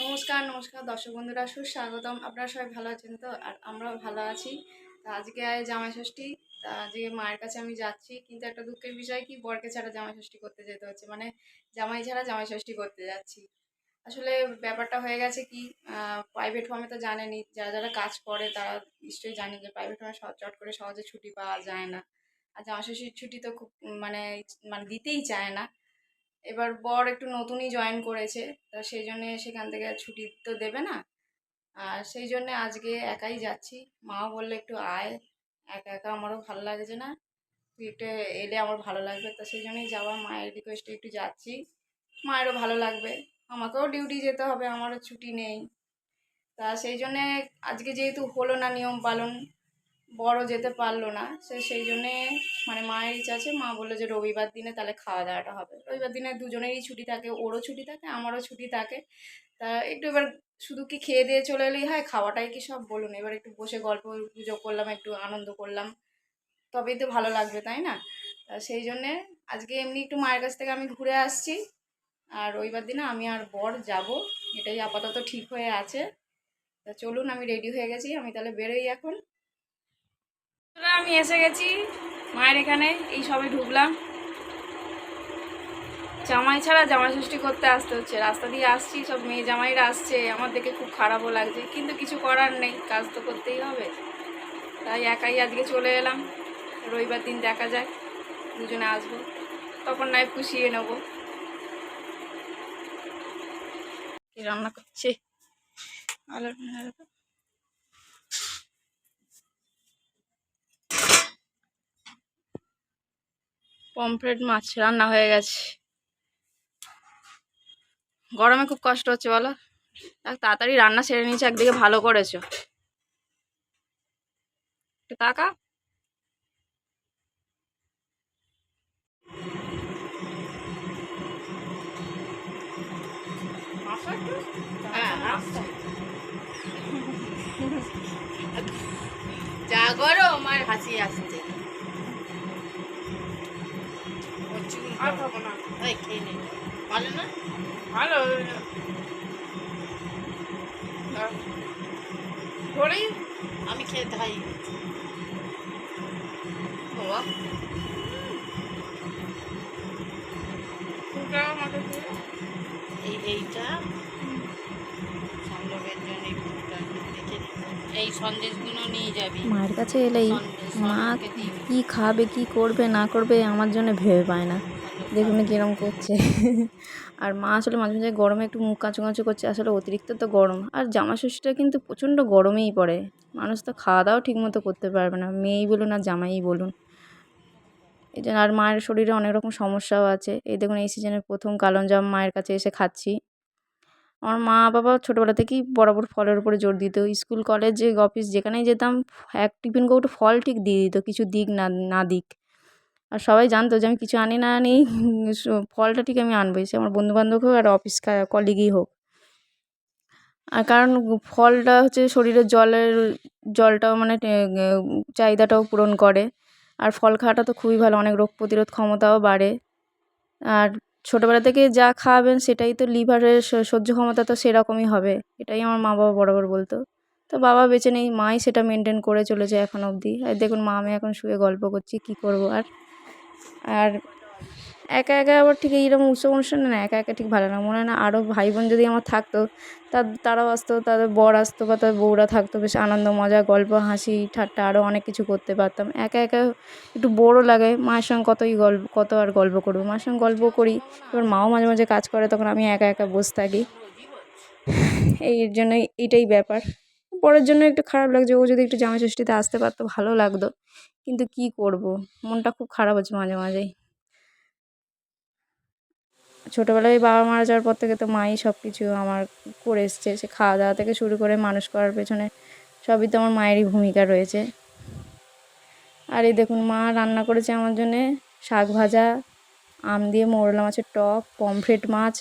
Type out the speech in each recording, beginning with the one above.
নমস্কার নমস্কার দর্শক বন্ধুরা, সুস্বাগতম। আপনারা সবাই ভালো আছেন তো? আর আমরাও ভালো আছি। তা আজকে জামাই ষষ্ঠী। তা আজকে মায়ের কাছে আমি যাচ্ছি, কিন্তু একটা দুঃখের বিষয় কি, বরকে ছাড়া জামাই ষষ্ঠী করতে যেতে হচ্ছে। মানে জামাই ছাড়া জামাই ষষ্ঠী করতে যাচ্ছি। আসলে ব্যাপারটা হয়ে গেছে কি প্রাইভেট ফার্মে তো জানেনি যারা যারা কাজ করে তারা নিশ্চয়ই জানে যে প্রাইভেট ফার্মে চট করে সহজে ছুটি পাওয়া যায় না। আর জামাই ষষ্ঠীর ছুটি তো খুব মানে মানে দিতেই চায় না। এবার বর একটু নতুনই জয়েন করেছে, তা সেই জন্যে সেখান থেকে ছুটি তো দেবে না। আর সেই জন্যে আজকে একাই যাচ্ছি। মাও বললে একটু আয়, একা একা আমারও ভালো লাগছে না। তুই একটু এলে আমার ভালো লাগবে, তো সেই জন্যই যাওয়া। মায়ের রিকোয়েস্টে একটু যাচ্ছি। মায়েরও ভালো লাগবে। আমাকেও ডিউটি যেতে হবে, আমারও ছুটি নেই। তা সেই জন্যে আজকে যেহেতু হলো না নিয়ম পালন বড় যেতে পারল না। সে সেই জন্যে মানে মায়ের ইচ্ছা আছে, মা বলল যে রবিবার দিনে তাহলে খাওয়া দাওয়াটা হবে। রবিবার দিনে দুজনেরই ছুটি থাকে, ওরও ছুটি থাকে, আমারও ছুটি থাকে। তা একটু এবার শুধু কি খেয়ে দিয়ে চলে এলেই হয়? খাওয়াটাই কি সব? বলুন, এবার একটু বসে গল্প গুজব করলাম, একটু আনন্দ করলাম। তবেই তো ভালো লাগবে, তাই না? সেই জন্যে আজকে এমনি একটু মায়ের কাছ থেকে আমি ঘুরে আসছি। আর রবিবার দিনে আমি আর বর যাব, এটাই আপাতত ঠিক হয়ে আছে। তা চলুন, আমি রেডি হয়ে গেছি, আমি তাহলে বেরোই এখন। আমি এসে গেছি মায়ের এখানে, এই সবে ঢুকলাম। জামাই ছাড়া জামাই ষষ্ঠী করতে আসতে হচ্ছে। রাস্তা দিয়ে আসছি, সব মেয়ে জামাইরা আসছে, আমার দেখে খুব খারাপও লাগছে। কিন্তু কিছু করার নেই, কাজ তো করতেই হবে। তাই একাই আজকে চলে এলাম। রবিবার দিন দেখা যায় দুজনে আসব। তখন নয় পুষিয়ে নেব। রান্না করছে? পমফ্রেট মাছ রান্না হয়ে গেছে। গরমে খুব কষ্ট হচ্ছে বলো? তাড়াতাড়ি রান্না সেরে নিয়েছে একদিকে ভালো করেছ। একটু। তাকা যা গরম আর হাসি আসছে। আর খাব না। এই খেয়ে নে। ভালো না? ভালো। ধরি আমি খেয়ে খাই বাবা। এই এইটা? এই সন্দেশগুলো নিয়ে যাবি। মায়ের কাছে এলেই। মা কি খাবে, কি করবে, না করবে, আমার জন্য ভেবে পায় না। দেখুন কিরম করছে। আর মা আসলে মাঝে মাঝে গরমে একটু মুখ কাঁচু কাঁচু করছে, আসলে অতিরিক্ত তো গরম। আর জামা ষষ্ঠীটা কিন্তু প্রচণ্ড গরমেই পড়ে। মানুষ তো খাওয়া দাওয়াও ঠিকমতো করতে পারবে না। মেয়েই বলুন আর জামাই বলুন। এই জন্য আর মায়ের শরীরে অনেক রকম সমস্যাও আছে। এই দেখুন এই সিজনের প্রথম কালন জাম মায়ের কাছে এসে খাচ্ছি। আমার মা বাবা ছোটোবেলা থেকেই বরাবর ফলের উপরে জোর দিত। স্কুল, কলেজ অফিস, যেখানেই যেতাম, এক টিফিন কৌটো ফল ঠিক দিয়ে দিত, কিছু দিক না না দিক। আর সবাই জানতো যে আমি কিছু আনি, না আনি ফলটা ঠিক আমি আনবোই, সে আমার বন্ধুবান্ধব হোক আর অফিস কলিগই হোক। আর কারণ ফলটা হচ্ছে শরীরের জলের, জলটাও মানে চাহিদাটাও পূরণ করে। আর ফল খাওয়াটা তো খুবই ভালো, অনেক রোগ প্রতিরোধ ক্ষমতাও বাড়ে। আর ছোটোবেলা থেকে যা খাওয়াবেন সেটাই তো লিভারের সহ্য ক্ষমতা তো সেরকমই হবে। এটাই আমার মা বাবা বরাবর বলতো। তো বাবা বেঁচে নেই, মাই সেটা মেনটেন করে চলেছে এখন অবধি। আর দেখুন, মা আমি এখন শুয়ে গল্প করছি, কী করব আর? আর একা একা আবার ঠিক এইরকম উৎসব অনুষ্ঠানে না একা একা ঠিক ভালো না। মনে হয় না আরও ভাই বোন যদি আমার থাকতো তা তারাও আসতো, তাদের বর আসতো বা তাদের বউরা থাকতো, বেশ আনন্দ, মজা, গল্প, হাসি, ঠাট্টা আরও অনেক কিছু করতে পারতাম। একা একা একটু বোরও লাগে মায়ের সঙ্গে কতই গল্প, কত আর গল্প করব। মায়ের সঙ্গে গল্প করি, এবার মাও মাঝে মাঝে কাজ করে, তখন আমি একা একা বসে থাকি। এই জন্যই এইটাই ব্যাপার। পরের জন্য একটু খারাপ লাগছে, ও যদি একটু জামাই ষষ্ঠীতে আসতে পারতো, ভালো লাগতো। কিন্তু কি করব? মনটা খুব খারাপ হচ্ছে মাঝে মাঝেই। ছোটোবেলায় বাবা মারা যাওয়ার পর থেকে তো মাই সব কিছু আমার করে এসছে। সে খাওয়া দাওয়া থেকে শুরু করে মানুষ করার পেছনে সবই তো আমার মায়েরই ভূমিকা রয়েছে। আর এই দেখুন, মা রান্না করেছে আমার জন্যে শাক ভাজা, আম দিয়ে মোরলা মাছের টক, পমফ্রেট মাছ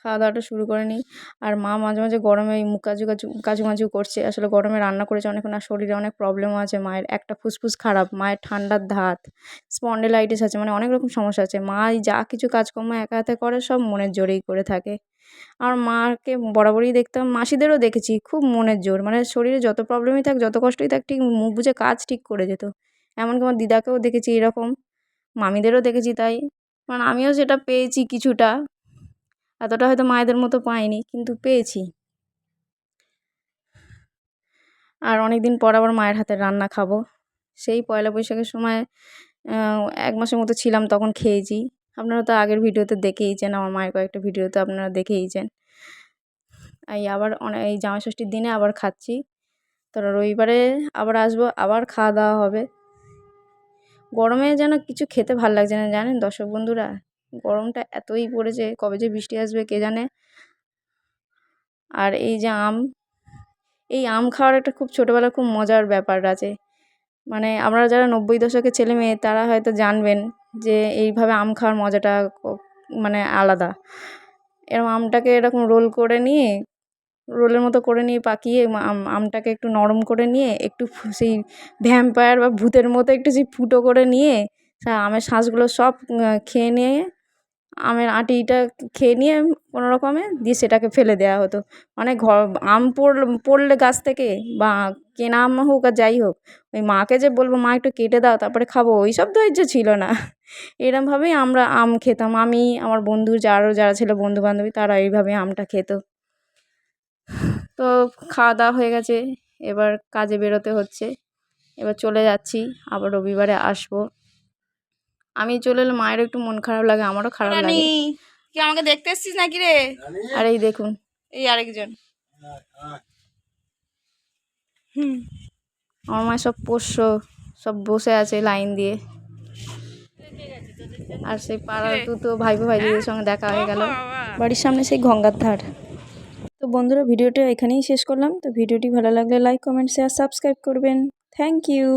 খাওয়া দাওয়াটা শুরু করে নিই। আর মা মাঝে মাঝে গরমে এই মুখ কাজু কাজু কাচু মাচু করছে। আসলে গরমে রান্না করেছে অনেকক্ষণ আর শরীরে অনেক প্রবলেমও আছে, মায়ের একটা ফুসফুস খারাপ, মায়ের ঠান্ডার ধাত স্পন্ডেলাইটিস আছে মানে অনেক রকম সমস্যা আছে। মা যা কিছু কাজকর্ম একা হাতে করে, সব মনের জোরেই করে থাকে। আর মাকে বরাবরই দেখতাম, মাসিদেরও দেখেছি, খুব মনের জোর। মানে শরীরে যত প্রবলেমই থাক, যত কষ্টই থাক, ঠিক মুখ বুঝে কাজ ঠিক করে যেত। এমনকি আমার দিদাকেও দেখেছি এরকম, মামিদেরও দেখেছি তাই। কারণ আমিও সেটা পেয়েছি কিছুটা। এতটা হয়তো মায়েদের মতো পাইনি, কিন্তু পেয়েছি। আর অনেক দিন পর আবার মায়ের হাতের রান্না খাব। সেই পয়লা বৈশাখের সময় এক মাসের মতো ছিলাম, তখন খেয়েছি। আপনারা তো আগের ভিডিওতে দেখেইছেন, আমার মায়ের কয়েকটা ভিডিওতে আপনারা দেখেইছেন। এই আবার অনেক এই জামাই ষষ্ঠীর দিনে আবার খাচ্ছি। তো রবিবারে আবার আসব, আবার খাওয়া দাওয়া হবে। গরমে যেন কিছু খেতে ভালো লাগছে না, জানেন দর্শক বন্ধুরা? গরমটা এতই পড়েছে কবে যে বৃষ্টি আসবে কে জানে। আর এই যে আম, এই আম খাওয়ার একটা খুব ছোটোবেলার খুব মজার ব্যাপার আছে। মানে আমরা যারা নব্বই দশকের ছেলে মেয়ে, তারা হয়তো জানবেন যে এইভাবে আম খাওয়ার মজাটা মানে আলাদা। এরকম আমটাকে এরকম রোল করে নিয়ে, রোলের মতো করে নিয়ে পাকিয়ে আমটাকে একটু নরম করে নিয়ে, একটু সেই ভ্যাম্পায়ার বা ভূতের মতো একটু সেই ফুটো করে নিয়ে আমের শাঁসগুলো সব খেয়ে নিয়ে আমের আঁটিটা খেয়ে নিয়ে কোনো রকমে দিয়ে সেটাকে ফেলে দেওয়া হতো। মানে ঘর আম পড়ল পড়লে গাছ থেকে বা কেনা আম হোক আর যাই হোক, ওই মাকে যে বলব, মা, একটু কেটে দাও, তারপরে খাব। ওই সব ধৈর্য ছিল না। এরমভাবেই আমরা আম খেতাম। আমি, আমার বন্ধু যারও যারা ছিল বন্ধু বান্ধবী তারা এইভাবে আমটা খেত। তো খাওয়া দাওয়া হয়ে গেছে। এবার কাজে বেরোতে হচ্ছে। এবার চলে যাচ্ছি। আবার রবিবারে আসব। আমি চলে এলে মায়ের একটু মন খারাপ লাগে আমারও খারাপ লাগে। কি আমাকে দেখতে এসছিস নাকি রে? আর এই দেখুন। এই আরেকজন। হুম। আমার মায়ের সব পোষ্য সব বসে আছে লাইন দিয়ে। আর সেই পাড়ার তো ভাইপো ভাইজিদের সঙ্গে দেখা হয়ে গেল। বাড়ির সামনে সেই গঙ্গার ধার। তো বন্ধুরা ভিডিওটা এখানেই শেষ করলাম। তো ভিডিওটি ভালো লাগলে লাইক কমেন্ট শেয়ার সাবস্ক্রাইব করবেন। Thank you